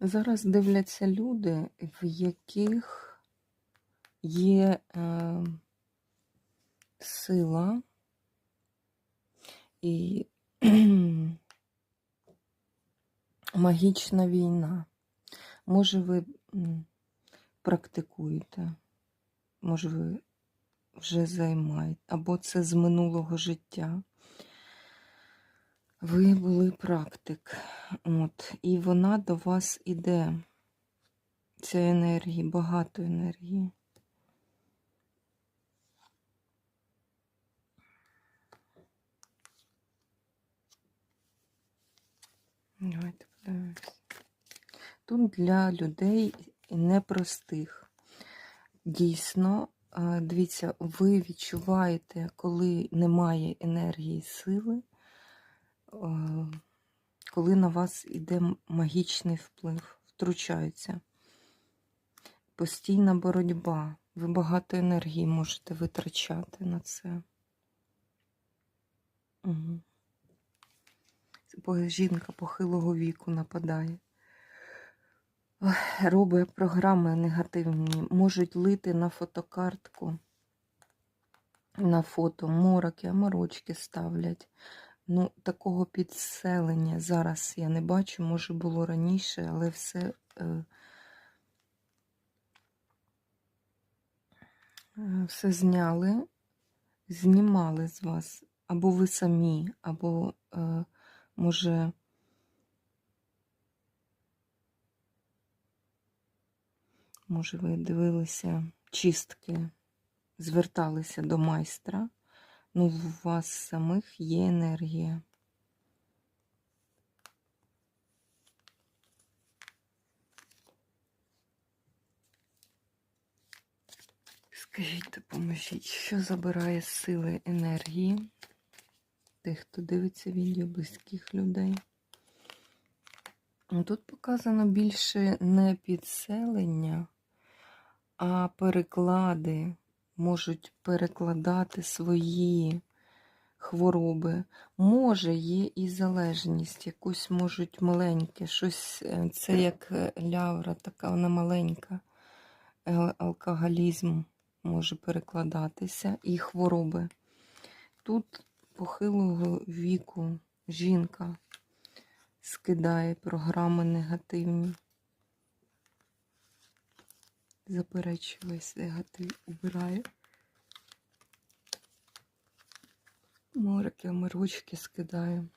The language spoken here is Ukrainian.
Зараз дивляться люди, в яких є е, сила і магічна війна. Може, ви практикуєте, може, ви вже займаєте, або це з минулого життя. Ви були практик, от, і вона до вас іде. Ця енергії, багато енергії. Давайте подивимось. Тут для людей непростих. Дійсно, е, дивіться, ви відчуваєте, коли немає енергії сили, коли на вас іде магічний вплив, втручаються. Постійна боротьба. Ви багато енергії можете витрачати на це. Угу. Жінка похилого віку нападає. Робить програми негативні, можуть лити на фотокартку, на фото мороки, аморочки ставлять. Ну, такого підселення зараз я не бачу, може було раніше, але все е, е, все зняли, знімали з вас. Або ви самі, або, е, може, може, ви дивилися чистки, зверталися до майстра. Ну, у вас самих є енергія. Скажіть, допоможіть, що забирає сили енергії тих, хто дивиться відео близьких людей? Ну, Тут показано більше не підселення, а переклади можуть перекладати свої хвороби. Може, є і залежність, якусь можуть маленьке, щось, е, це як е, лявра, така вона маленька, Е, алкоголізм може перекладатися і хвороби. Тут похилого віку жінка скидає програми негативні. Заперечує весь негатив, убирає. Морки, мирочки скидає.